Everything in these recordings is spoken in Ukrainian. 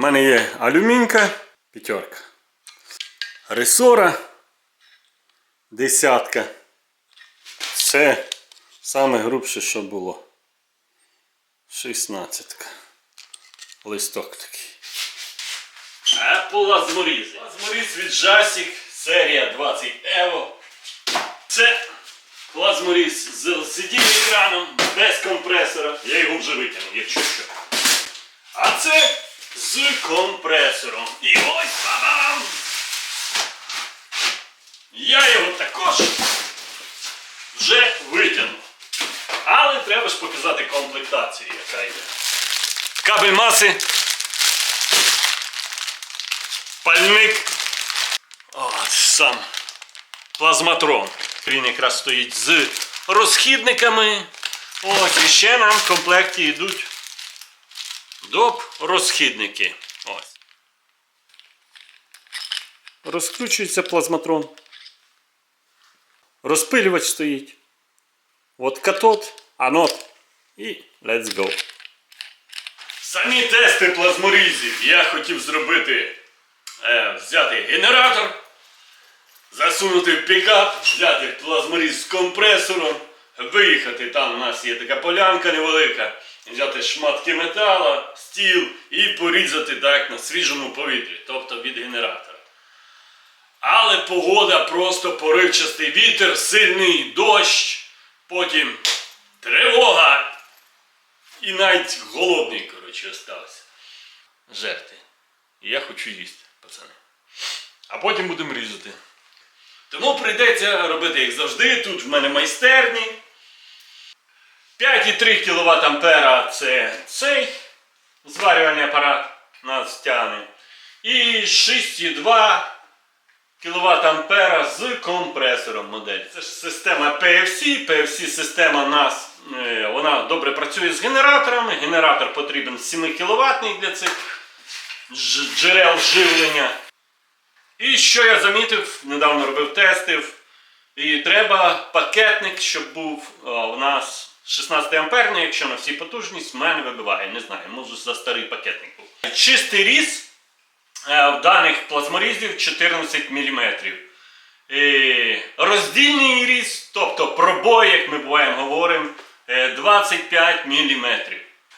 мене є алюмінька, п'ятерка. Ресора, десятка. Це саме грубше, що було. Шістнадцятка. Листок такий. Apple Лазморіз. Лазморіз від Жасік, серія 20 Evo. Це плазморіз з LCD екраном, без компресора. Я його вже витягнув, якщо що. А це з компресором. І ось бабам! Я його також вже витягнув. Але треба ж показати комплектацію, яка йде. Кабель маси. Пальник. От сам плазматрон. Він якраз стоїть з розхідниками. Ось, і ще нам в комплекті йдуть доп розхідники. Ось. Розкручується плазматрон. Розпилювач стоїть. От катод, анод. І let's go. Самі тести плазморізів я хотів зробити. Е, взяти генератор, засунути в пікап, взяти плазморіз з компресором, виїхати. Там у нас є така полянка невелика, взяти шматки метала, стіл і порізати так на свіжому повітрі, тобто від генератора. Але погода просто поривчастий вітер, сильний дощ, потім тривога і навіть голодний, коротше, остався. Жерти. Я хочу їсти, пацани. А потім будемо різати. Тому прийдеться робити, як завжди. Тут в мене майстерні. 5,3 кВт ампера це цей зварювальний апарат нас тягне. І 6,2 кВт ампера з компресором модель. Це ж система PFC. PFC система нас е, вона добре працює з генераторами. Генератор потрібен 7 кВт для цих джерел живлення. І що я замітив, недавно робив тестів. І треба пакетник, щоб був а, у нас 16 амперний, якщо на всі потужність, в мене вибиває. Не знаю, може за старий пакетник був. Чистий різ е, в даних плазморізів 14 мм. І роздільний різ, тобто пробой, як ми буваємо говоримо, е, 25 мм.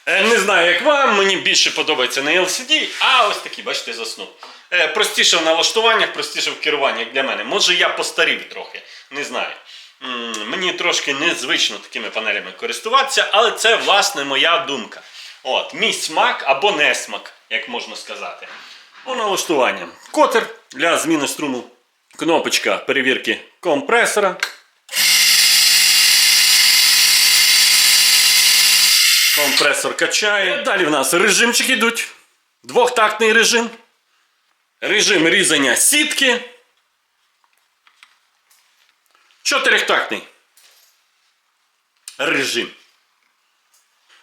Е, Не знаю, як вам, мені більше подобається не LCD, а ось такі, бачите, заснув. Е, Простіше в налаштуваннях, простіше в керуванні, як для мене. Може я постарів трохи, не знаю. Мені трошки незвично такими панелями користуватися, але це власне моя думка. От, мій смак або несмак, як можна сказати. По налаштуванням. Котер для зміни струму. Кнопочка перевірки компресора. Компресор качає. Далі в нас режимчики йдуть. Двохтактний режим. Режим різання сітки. Чотирихтактний режим.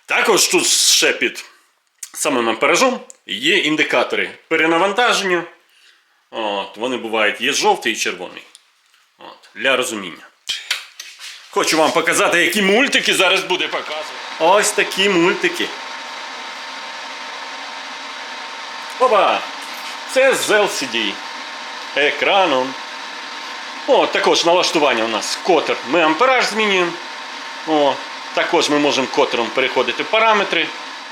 Також тут ще під самим амперажом є індикатори перенавантаження. От, вони бувають є жовтий і червоний. От, для розуміння. Хочу вам показати, які мультики зараз буде показувати. Ось такі мультики. Опа! Це з LCD. Екраном. О, також налаштування у нас котер. Ми ампераж змінюємо. О, також ми можемо котером переходити в параметри.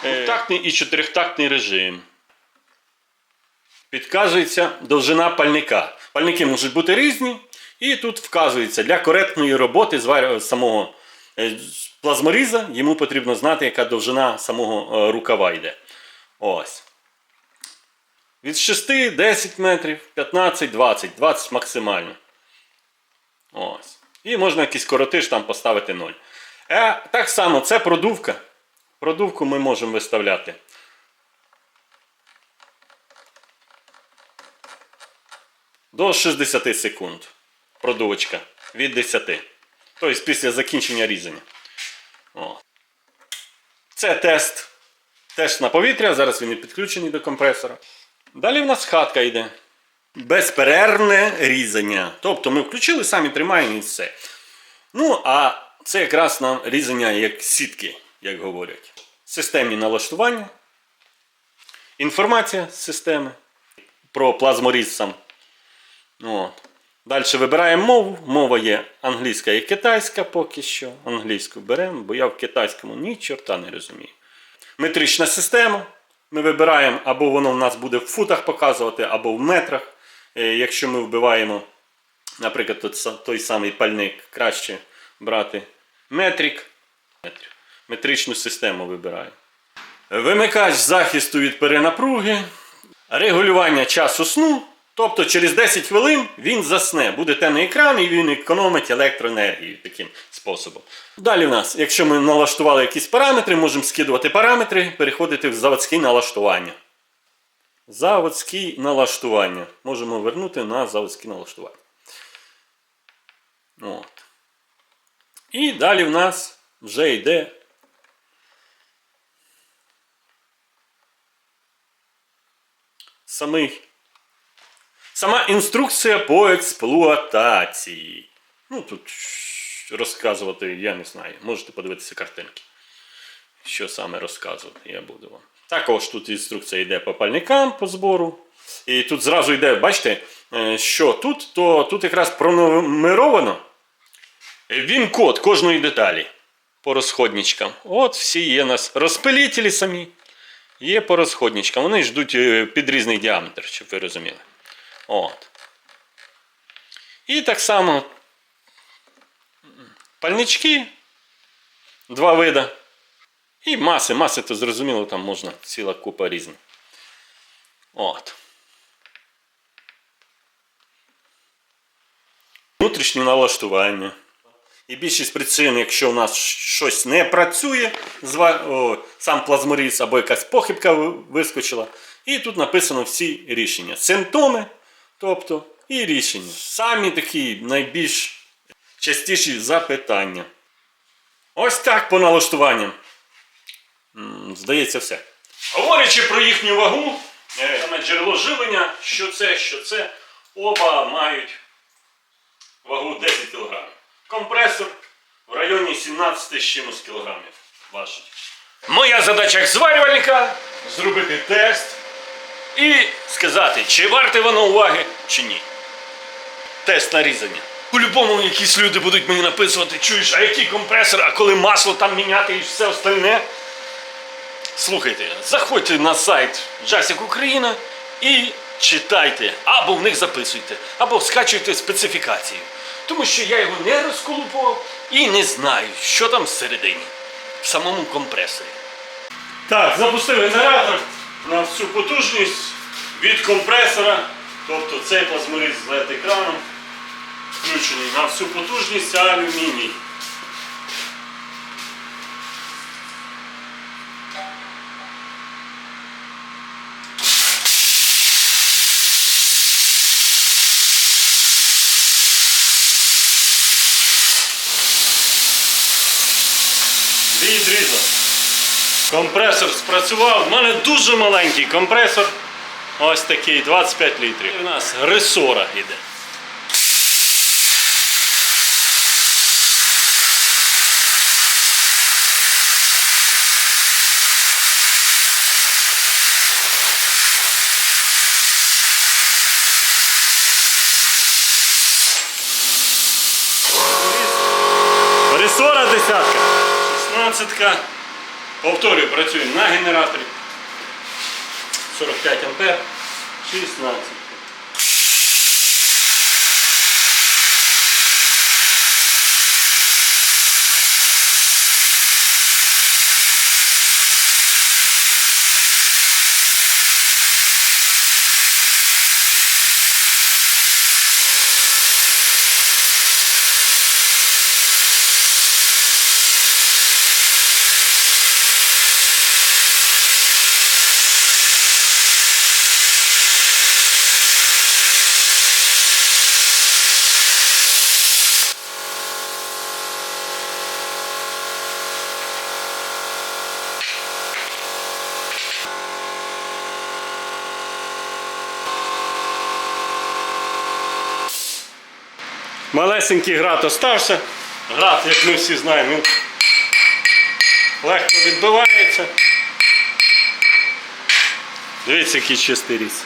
Е, Тактний і чотирихтактний режим. Підказується довжина пальника. Пальники можуть бути різні. І тут вказується для коректної роботи самого е, плазморіза йому потрібно знати, яка довжина самого е, рукава йде. Ось. Від 6, 10 метрів, 15, 20, 20 максимально. Ось. І можна якийсь коротиш там поставити 0. Е, так само, це продувка. Продувку ми можемо виставляти. До 60 секунд. Продувочка. Від 10. Тобто після закінчення різання. О. Це тест. Тест на повітря. Зараз він і підключений до компресора. Далі в нас хатка йде. Безперервне різання. Тобто ми включили, самі тримаємо і все. Ну, а це якраз нам різання як сітки, як говорять. Системні налаштування. інформація з системи про плазморіз сам. От. Далі вибираємо мову. Мова є англійська і китайська поки що. Англійську беремо, бо я в китайському ні чорта не розумію. Метрична система. Ми вибираємо, або воно в нас буде в футах показувати, або в метрах. Е, Якщо ми вбиваємо, наприклад, той самий пальник, краще брати метрик. Метричну систему вибираємо. Вимикач захисту від перенапруги, регулювання часу сну. Тобто через 10 хвилин він засне. Буде темний екран і він економить електроенергію таким способом. Далі в нас, якщо ми налаштували якісь параметри, можемо скидувати параметри, переходити в заводські налаштування. Заводські налаштування. Можемо вернути на заводські налаштування. От. І далі в нас вже йде самий, сама інструкція по експлуатації. Ну, тут розказувати я не знаю. Можете подивитися картинки. Що саме розказувати я буду вам. Також тут інструкція йде по пальникам по збору. І тут зразу йде, бачите, е, що тут, то тут якраз пронумеровано він код кожної деталі по розходничкам. От всі є нас розпилітелі самі. Є по розходничкам. Вони ждуть е, під різний діаметр, щоб ви розуміли. От. І так само пальнички. Два вида. І маси. Маси, то зрозуміло, там можна ціла купа різних. От. Внутрішнє налаштування. І більшість причин, якщо у нас щось не працює, сам плазморіз або якась похибка вискочила. І тут написано всі рішення. Симптоми, тобто, і рішення. Самі такі найбільш частіші запитання. Ось так по налаштуванням. Здається, все. Говорячи про їхню вагу, саме джерело живлення, що це, що це, оба мають вагу 10 кг. Компресор в районі 17 з чимось кілограмів важить. Моя задача як зварювальника зробити тест і сказати, чи варте воно уваги, чи ні. Тест нарізання. По-любому якісь люди будуть мені написувати, чуєш, а який компресор, а коли масло там міняти і все остальне. Слухайте, заходьте на сайт Жасік Україна і читайте, або в них записуйте, або скачуйте специфікацію. Тому що я його не розколупував і не знаю, що там всередині, в самому компресорі. Так, запустив генератор на всю потужність від компресора, тобто цей плазморіз з LED екраном включений на всю потужність алюміній. Відрізав. Компресор спрацював. У мене дуже маленький компресор. Ось такий 25 літрів. І у нас ресора йде. Ресора десятка. 16. Повторюю, працює на генераторі. 45 ампер. 16. Малесенький град остався. Град, як ми всі знаємо, він легко відбивається. Дивіться, який чистий різ.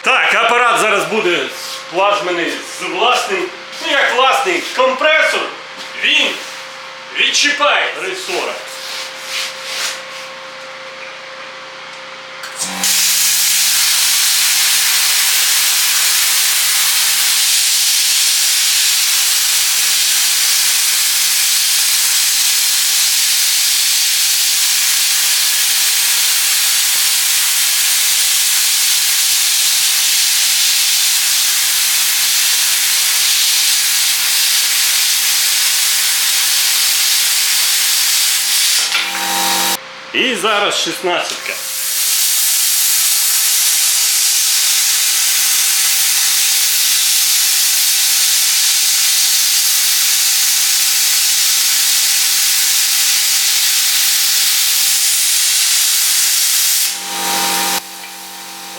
Так, апарат зараз буде плазмений з власним, ну як власний компресор, він відчіпає ресора. І зараз шістнадцятка.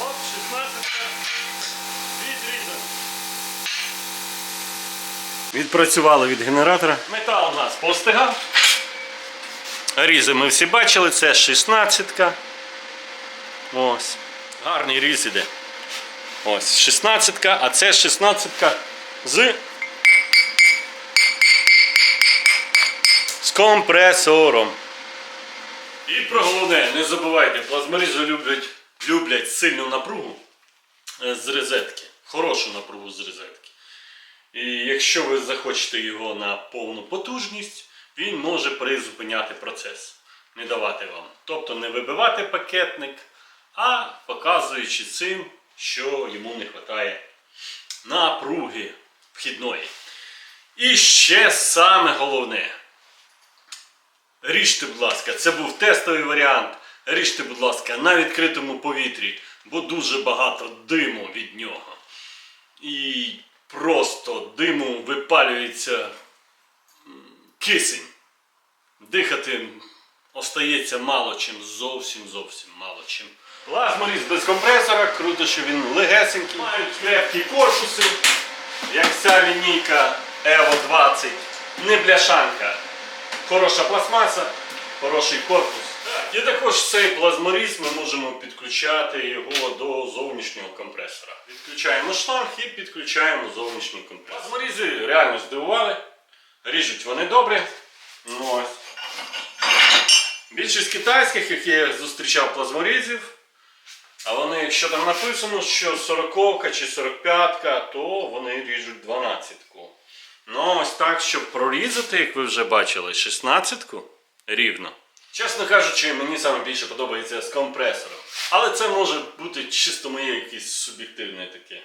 От шістнадцятка відрізана. Відпрацювали від генератора. Метал у нас постигав. Різи ми всі бачили, це 16. Ось. Гарний різ іде. Ось 16, а це 16 з. З компресором. І про головне, не забувайте, плазморізи люблять, люблять сильну напругу е, з розетки. Хорошу напругу з розетки. І якщо ви захочете його на повну потужність, він може призупиняти процес, не давати вам. Тобто не вибивати пакетник, а показуючи цим, що йому не вистачає напруги вхідної. І ще саме головне. Ріжте, будь ласка, це був тестовий варіант. Ріжте, будь ласка, на відкритому повітрі, бо дуже багато диму від нього. І просто диму випалюється кисень. Дихати остається мало чим, зовсім зовсім мало чим. Плазморіз без компресора, круто, що він легесенький. Мають крепкі корпуси, як ця лінійка Evo 20. Не бляшанка. Хороша пластмаса, хороший корпус. Так, і також цей плазморіз ми можемо підключати його до зовнішнього компресора. Відключаємо шланг і підключаємо зовнішній компресор. Плазморізи реально здивували. Ріжуть вони добре. Ну, ось. Більшість китайських, які я зустрічав плазморізів, а вони, якщо там написано, що 40 чи 45-ка, то вони ріжуть 12. Ну, ось так, щоб прорізати, як ви вже бачили, 16 рівно. Чесно кажучи, мені саме більше подобається з компресором. Але це може бути чисто моє якесь суб'єктивне таке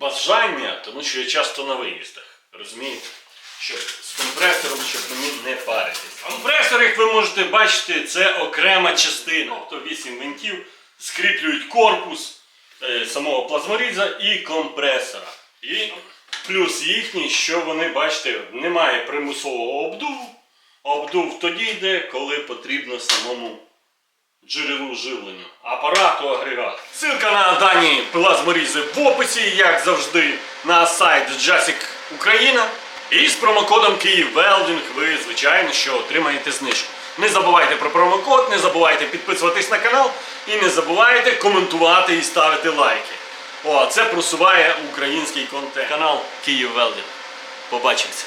бажання, тому що я часто на виїздах. Розумієте? Щоб з компресором, щоб мені не паритись. Компресор, як ви можете бачити, це окрема частина. Тобто 8 винтів скріплюють корпус е, самого плазморіза і компресора. І плюс їхній, що вони, бачите, немає примусового обдуву. Обдув тоді йде, коли потрібно самому джерелу живлення, апарату агрегату. Ссылка на дані плазморізи в описі, як завжди, на сайт Jasic Україна. І з промокодом KiївВелдінг ви, звичайно, що отримаєте знижку. Не забувайте про промокод, не забувайте підписуватись на канал і не забувайте коментувати і ставити лайки. О, це просуває український контент. Канал Київ Велдінг. Побачимося.